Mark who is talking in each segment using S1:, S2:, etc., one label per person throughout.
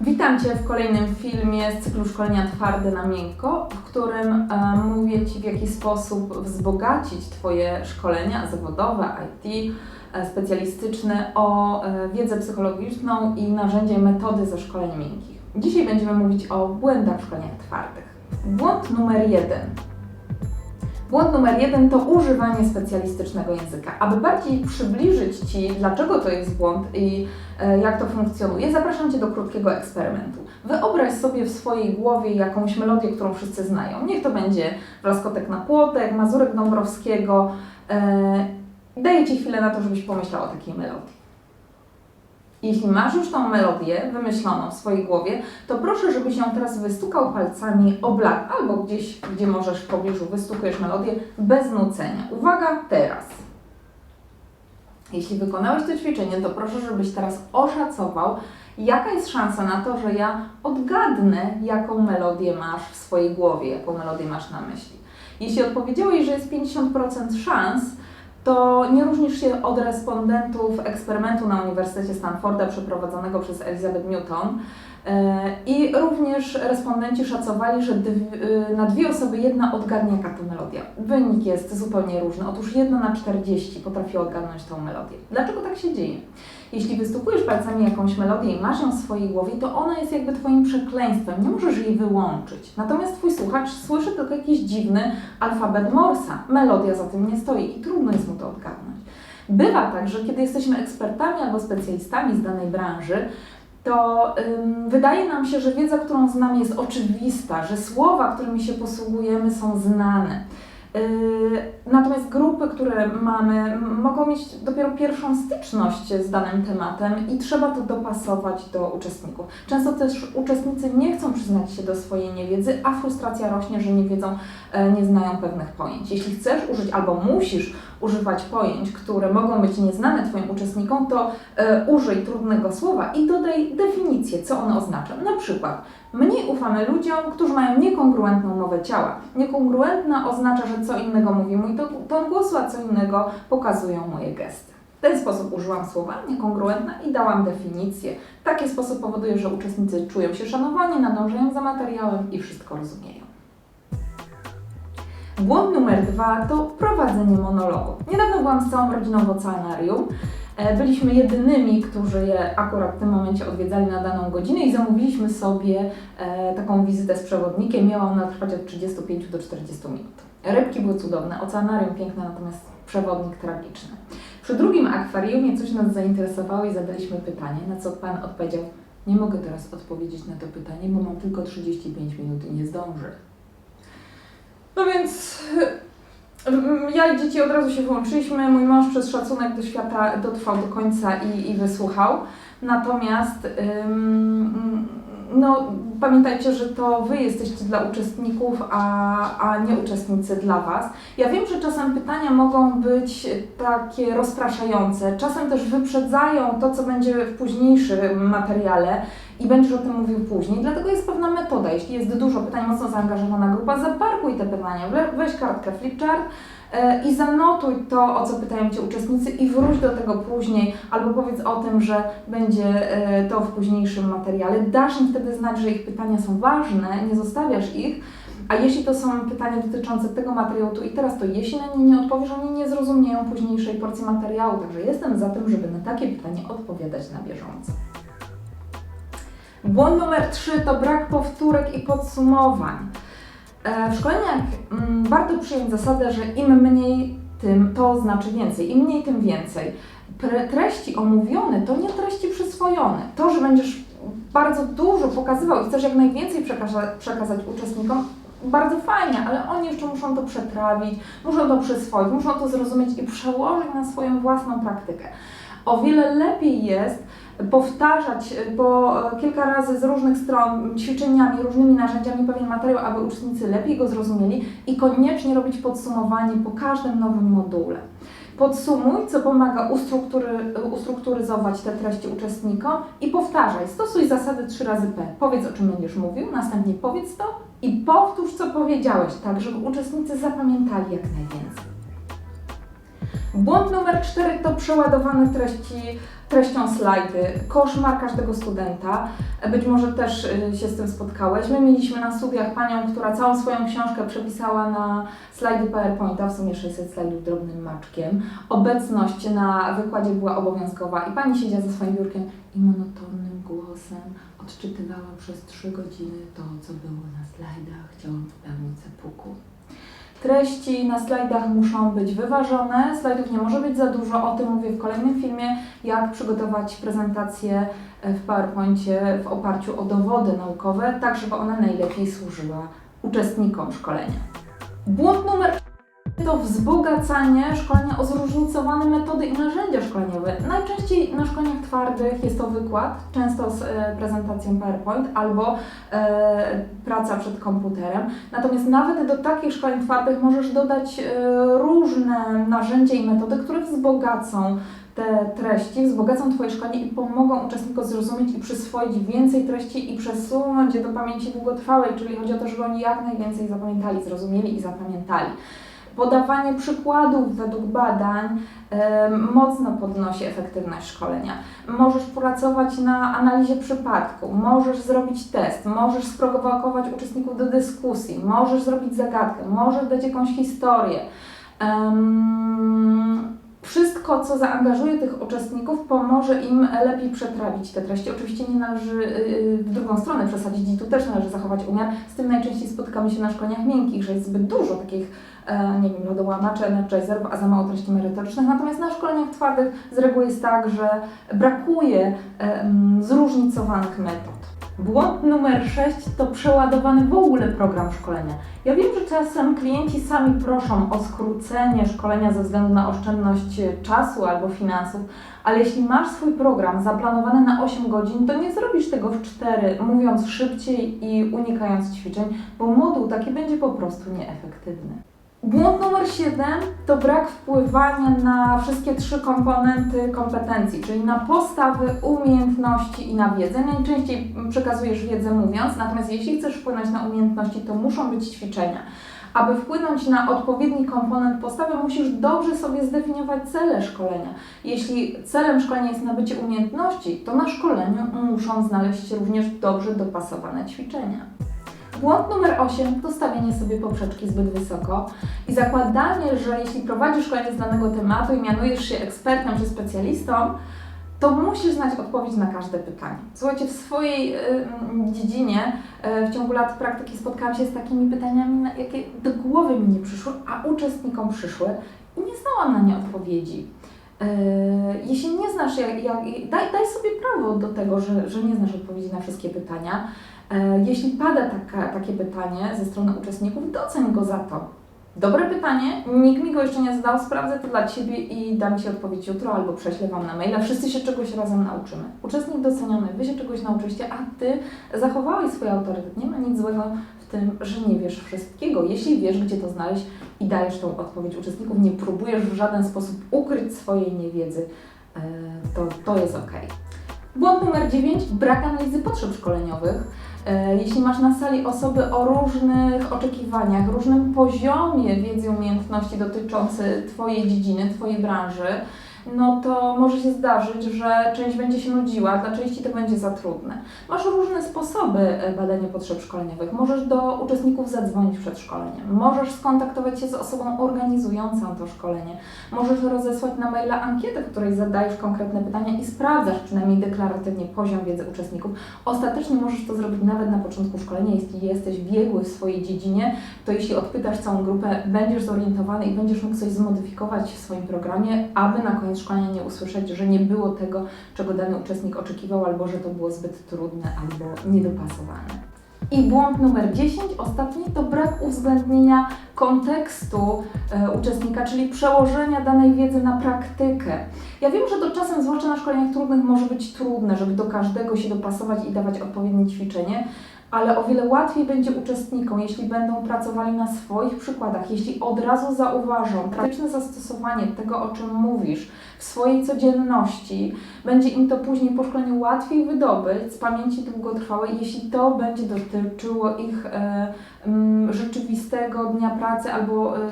S1: Witam Cię w kolejnym filmie z cyklu szkolenia Twarde na Miękko, w którym e, mówię Ci w jaki sposób wzbogacić Twoje szkolenia zawodowe, IT, e, specjalistyczne o e, wiedzę psychologiczną i narzędzia i metody ze szkoleń miękkich. Dzisiaj będziemy mówić o błędach w szkoleniach twardych. Błąd numer jeden. Błąd numer jeden to używanie specjalistycznego języka. Aby bardziej przybliżyć Ci, dlaczego to jest błąd i e, jak to funkcjonuje, zapraszam Cię do krótkiego eksperymentu. Wyobraź sobie w swojej głowie jakąś melodię, którą wszyscy znają. Niech to będzie Wlaskotek na płotek, Mazurek Dąbrowskiego. E, daję Ci chwilę na to, żebyś pomyślał o takiej melodii. Jeśli masz już tą melodię wymyśloną w swojej głowie, to proszę, żebyś ją teraz wystukał palcami o blat albo gdzieś, gdzie możesz w pobliżu wystukujesz melodię bez nucenia. Uwaga, teraz. Jeśli wykonałeś to ćwiczenie, to proszę, żebyś teraz oszacował, jaka jest szansa na to, że ja odgadnę, jaką melodię masz w swojej głowie, jaką melodię masz na myśli. Jeśli odpowiedziałeś, że jest 50% szans, to nie różnisz się od respondentów eksperymentu na Uniwersytecie Stanforda przeprowadzonego przez Elizabeth Newton. E, I również respondenci szacowali, że dw- na dwie osoby jedna odgadnie jaka to melodia. Wynik jest zupełnie różny. Otóż jedna na 40 potrafi odgadnąć tą melodię. Dlaczego tak się dzieje? Jeśli wystukujesz palcami jakąś melodię i masz ją w swojej głowie, to ona jest jakby Twoim przekleństwem, nie możesz jej wyłączyć. Natomiast Twój słuchacz słyszy tylko jakiś dziwny alfabet Morsa. Melodia za tym nie stoi i trudno jest mu to odgadnąć. Bywa tak, że kiedy jesteśmy ekspertami albo specjalistami z danej branży, to ym, wydaje nam się, że wiedza, którą znamy, jest oczywista, że słowa, którymi się posługujemy, są znane. Yy, Natomiast grupy, które mamy, mogą mieć dopiero pierwszą styczność z danym tematem i trzeba to dopasować do uczestników. Często też uczestnicy nie chcą przyznać się do swojej niewiedzy, a frustracja rośnie, że nie wiedzą, e, nie znają pewnych pojęć. Jeśli chcesz użyć albo musisz używać pojęć, które mogą być nieznane Twoim uczestnikom, to e, użyj trudnego słowa i dodaj definicję, co ono oznacza. Na przykład, mniej ufamy ludziom, którzy mają niekongruentną mowę ciała. Niekongruentna oznacza, że co innego mówi mój to- ton głosu, a co innego pokazują moje gesty. W ten sposób użyłam słowa niekongruentna i dałam definicję. Taki sposób powoduje, że uczestnicy czują się szanowani, nadążają za materiałem i wszystko rozumieją. Błąd numer dwa to prowadzenie monologu. Niedawno byłam z całą rodziną w oceanarium. E, Byliśmy jedynymi, którzy je akurat w tym momencie odwiedzali na daną godzinę i zamówiliśmy sobie e, taką wizytę z przewodnikiem. Miała ona trwać od 35 do 40 minut. Rybki były cudowne, oceanarium piękne, natomiast przewodnik tragiczny. Przy drugim akwariumie coś nas zainteresowało i zadaliśmy pytanie, na co pan odpowiedział: Nie mogę teraz odpowiedzieć na to pytanie, bo mam tylko 35 minut i nie zdążę. No więc ja i dzieci od razu się wyłączyliśmy. Mój mąż przez szacunek do świata dotrwał do końca i, i wysłuchał. Natomiast ym, no, pamiętajcie, że to Wy jesteście dla uczestników, a, a nie uczestnicy dla Was. Ja wiem, że czasem pytania mogą być takie rozpraszające, czasem też wyprzedzają to, co będzie w późniejszym materiale i będziesz o tym mówił później. Dlatego jest pewna metoda. Jeśli jest dużo pytań, mocno zaangażowana grupa, zaparkuj te pytania, we- weź kartkę flipchart i zanotuj to, o co pytają Cię uczestnicy i wróć do tego później, albo powiedz o tym, że będzie e, to w późniejszym materiale. Dasz im wtedy znać, że ich pytania są ważne, nie zostawiasz ich, a jeśli to są pytania dotyczące tego materiału tu i teraz, to jeśli na nie nie odpowiesz, oni nie zrozumieją późniejszej porcji materiału. Także jestem za tym, żeby na takie pytanie odpowiadać na bieżąco. Błąd numer 3 to brak powtórek i podsumowań. E, W szkoleniach mm, warto przyjąć zasadę, że im mniej, tym to znaczy więcej. Im mniej, tym więcej. Treści omówione to nie treści przyswojone. To, że będziesz bardzo dużo pokazywał i chcesz jak najwięcej przekaza- przekazać uczestnikom, bardzo fajnie, ale oni jeszcze muszą to przetrawić, muszą to przyswoić, muszą to zrozumieć i przełożyć na swoją własną praktykę. O wiele lepiej jest powtarzać po e, kilka razy z różnych stron ćwiczeniami, różnymi narzędziami pewien materiał, aby uczestnicy lepiej go zrozumieli i koniecznie robić podsumowanie po każdym nowym module. Podsumuj, co pomaga ustruktury, ustrukturyzować te treści uczestnikom i powtarzaj. Stosuj zasady 3 razy P. Powiedz, o czym będziesz mówił, następnie powiedz to i powtórz, co powiedziałeś, tak żeby uczestnicy zapamiętali jak najwięcej. Błąd numer 4 to przeładowane treści treścią slajdy, koszmar każdego studenta. Być może też y, się z tym spotkałeś. My mieliśmy na studiach panią, która całą swoją książkę przepisała na slajdy PowerPointa, w sumie 600 slajdów drobnym maczkiem. Obecność na wykładzie była obowiązkowa i pani siedziała za swoim biurkiem i monotonnym głosem odczytywała przez 3 godziny to, co było na slajdach. Chciałam w pełni cepuku. Treści na slajdach muszą być wyważone, slajdów nie może być za dużo, o tym mówię w kolejnym filmie, jak przygotować prezentację e, w PowerPoincie w oparciu o dowody naukowe, tak żeby ona najlepiej służyła uczestnikom szkolenia. Błąd numer to wzbogacanie szkolenia o zróżnicowane metody i narzędzia szkoleniowe. Najczęściej na szkoleniach twardych jest to wykład, często z e, prezentacją PowerPoint albo e, praca przed komputerem. Natomiast nawet do takich szkoleń twardych możesz dodać e, różne narzędzia i metody, które wzbogacą te treści, wzbogacą Twoje szkolenie i pomogą uczestnikom zrozumieć i przyswoić więcej treści i przesunąć je do pamięci długotrwałej, czyli chodzi o to, żeby oni jak najwięcej zapamiętali, zrozumieli i zapamiętali. Podawanie przykładów według badań mocno podnosi efektywność szkolenia. Możesz pracować na analizie przypadku, możesz zrobić test, możesz sprowokować uczestników do dyskusji, możesz zrobić zagadkę, możesz dać jakąś historię. Wszystko, co zaangażuje tych uczestników, pomoże im lepiej przetrawić te treści. Oczywiście nie należy yy, w drugą stronę przesadzić i tu też należy zachować umiar. Z tym najczęściej spotykamy się na szkoleniach miękkich, że jest zbyt dużo takich, e, nie wiem, lodołamaczy, energizerów, a za mało treści merytorycznych. Natomiast na szkoleniach twardych z reguły jest tak, że brakuje em, zróżnicowanych metod. Błąd numer 6 to przeładowany w ogóle program szkolenia. Ja wiem, że czasem klienci sami proszą o skrócenie szkolenia ze względu na oszczędność czasu albo finansów, ale jeśli masz swój program zaplanowany na 8 godzin, to nie zrobisz tego w 4, mówiąc szybciej i unikając ćwiczeń, bo moduł taki będzie po prostu nieefektywny. Błąd numer 7 to brak wpływania na wszystkie trzy komponenty kompetencji, czyli na postawy, umiejętności i na wiedzę. Najczęściej przekazujesz wiedzę mówiąc, natomiast jeśli chcesz wpłynąć na umiejętności, to muszą być ćwiczenia. Aby wpłynąć na odpowiedni komponent postawy, musisz dobrze sobie zdefiniować cele szkolenia. Jeśli celem szkolenia jest nabycie umiejętności, to na szkoleniu muszą znaleźć się również dobrze dopasowane ćwiczenia. Błąd numer 8 to stawianie sobie poprzeczki zbyt wysoko i zakładanie, że jeśli prowadzisz szkolenie z danego tematu i mianujesz się ekspertem czy specjalistą, to musisz znać odpowiedź na każde pytanie. Słuchajcie, w swojej y, dziedzinie y, w ciągu lat praktyki spotkałam się z takimi pytaniami, jakie do głowy mi nie przyszły, a uczestnikom przyszły i nie znałam na nie odpowiedzi. Y, jeśli nie znasz, jak, jak, daj, daj sobie prawo do tego, że, że nie znasz odpowiedzi na wszystkie pytania. E, Jeśli pada taka, takie pytanie ze strony uczestników, doceń go za to. Dobre pytanie, nikt mi go jeszcze nie zadał, sprawdzę to dla Ciebie i dam Ci odpowiedź jutro albo prześlę Wam na maila. Wszyscy się czegoś razem nauczymy. Uczestnik doceniony, Wy się czegoś nauczyliście, a Ty zachowałeś swój autorytet. Nie ma nic złego w tym, że nie wiesz wszystkiego. Jeśli wiesz, gdzie to znaleźć i dajesz tą odpowiedź uczestników, nie próbujesz w żaden sposób ukryć swojej niewiedzy, to, to jest ok. Błąd numer 9. Brak analizy potrzeb szkoleniowych. E, Jeśli masz na sali osoby o różnych oczekiwaniach, różnym poziomie wiedzy i umiejętności dotyczący Twojej dziedziny, Twojej branży, no to może się zdarzyć, że część będzie się nudziła, dla części to będzie za trudne. Masz różne sposoby e, badania potrzeb szkoleniowych. Możesz do uczestników zadzwonić przed szkoleniem, możesz skontaktować się z osobą organizującą to szkolenie, możesz rozesłać na maila ankietę, w której zadajesz konkretne pytania i sprawdzasz przynajmniej deklaratywnie poziom wiedzy uczestników. Ostatecznie możesz to zrobić nawet na początku szkolenia, jeśli jesteś biegły w swojej dziedzinie, to jeśli odpytasz całą grupę, będziesz zorientowany i będziesz mógł coś zmodyfikować w swoim programie, aby na koniec szkolenia nie usłyszeć, że nie było tego, czego dany uczestnik oczekiwał, albo że to było zbyt trudne, albo niedopasowane. I błąd numer 10, ostatni, to brak uwzględnienia kontekstu e, uczestnika, czyli przełożenia danej wiedzy na praktykę. Ja wiem, że to czasem, zwłaszcza na szkoleniach trudnych, może być trudne, żeby do każdego się dopasować i dawać odpowiednie ćwiczenie, ale o wiele łatwiej będzie uczestnikom, jeśli będą pracowali na swoich przykładach, jeśli od razu zauważą praktyczne zastosowanie tego, o czym mówisz w swojej codzienności, będzie im to później po szkoleniu łatwiej wydobyć z pamięci długotrwałej, jeśli to będzie dotyczyło ich e, mm, rzeczywistego dnia pracy albo e, e,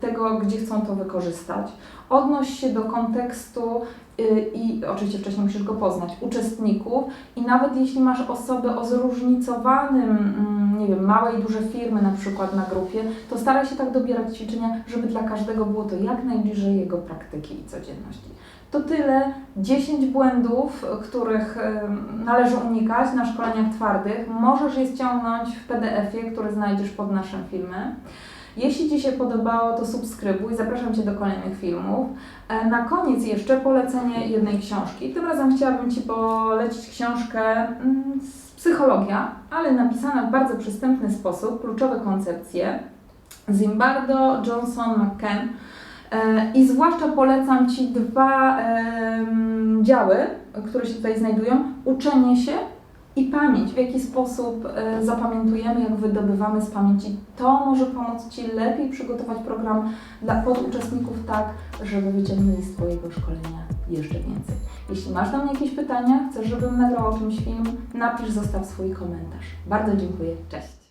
S1: tego, gdzie chcą to wykorzystać. Odnoś się do kontekstu y, i oczywiście wcześniej musisz go poznać, uczestników i nawet jeśli masz osoby o zróżnicowanym, mm, nie wiem, małe i duże firmy na przykład na grupie, to staraj się tak dobierać ćwiczenia, żeby dla każdego było to jak najbliżej jego praktyki i codzienności. To tyle. 10 błędów, których należy unikać na szkoleniach twardych. Możesz je ściągnąć w PDF-ie, który znajdziesz pod naszym filmem. Jeśli Ci się podobało, to subskrybuj. Zapraszam Cię do kolejnych filmów. E, Na koniec jeszcze polecenie jednej książki. Tym razem chciałabym Ci polecić książkę mm, z psychologia, ale napisana w bardzo przystępny sposób, kluczowe koncepcje. Zimbardo Johnson McCann. E, I zwłaszcza polecam Ci dwa działy, które się tutaj znajdują. Uczenie się i pamięć, w jaki sposób e, zapamiętujemy, jak wydobywamy z pamięci. To może pomóc Ci lepiej przygotować program dla poduczestników tak, żeby wyciągnęli z Twojego szkolenia jeszcze więcej. Jeśli masz do mnie jakieś pytania, chcesz, żebym nagrał o czymś film, napisz, zostaw swój komentarz. Bardzo dziękuję. Cześć!